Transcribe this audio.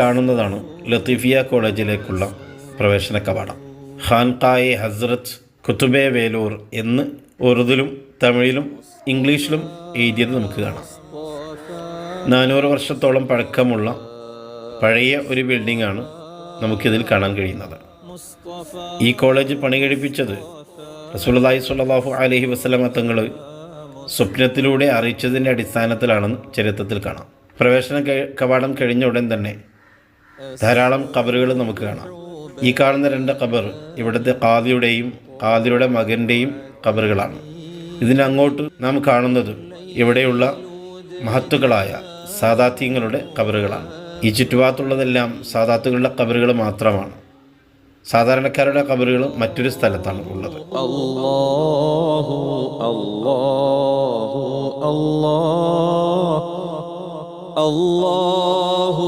കാണുന്നതാണ് ലത്തീഫിയ കോളേജിലേക്കുള്ള പ്രവേശന കവാടം. ഖാൻകായെ ഹസ്രത്ത് കുത്തുബെ വേലൂർ എന്ന് ഉറുദിലും തമിഴിലും ഇംഗ്ലീഷിലും എഴുതിയത് നമുക്ക് കാണാം. നാനൂറ് വർഷത്തോളം പഴക്കമുള്ള പഴയ ഒരു ബിൽഡിംഗാണ് നമുക്കിതിൽ കാണാൻ കഴിയുന്നത്. ഈ കോളേജ് പണി കഴിപ്പിച്ചത് റസൂലുള്ളാഹി സ്വല്ലല്ലാഹു അലൈഹി വസല്ലമ തങ്ങൾ സ്വപ്നത്തിലൂടെ അറിയിച്ചതിന്റെ അടിസ്ഥാനത്തിലാണെന്ന് ചരിത്രത്തിൽ കാണാം. പ്രവേശന കവാടം കഴിഞ്ഞ ഉടൻ തന്നെ ധാരാളം കബറുകൾ നമുക്ക് കാണാം. ഈ കാണുന്ന രണ്ട് കബർ ഇവിടുത്തെ ഖാദിയുടെയും ഖാദിയുടെ മകന്റെയും കബറുകളാണ് ഇതിനങ്ങോട്ട് നാം കാണുന്നത് ഇവിടെയുള്ള മഹത്തുക്കളായ സാദാത്യങ്ങളുടെ കബറുകളാണ് ഈ ചുറ്റുപാത്തുള്ളതെല്ലാം സാദാത്തുകളുടെ കബറുകൾ മാത്രമാണ്. സാധാരണക്കാരുടെ കബറുകൾ മറ്റൊരു സ്ഥലത്താണ് ഉള്ളത്. അള്ളാഹു അള്ളാഹു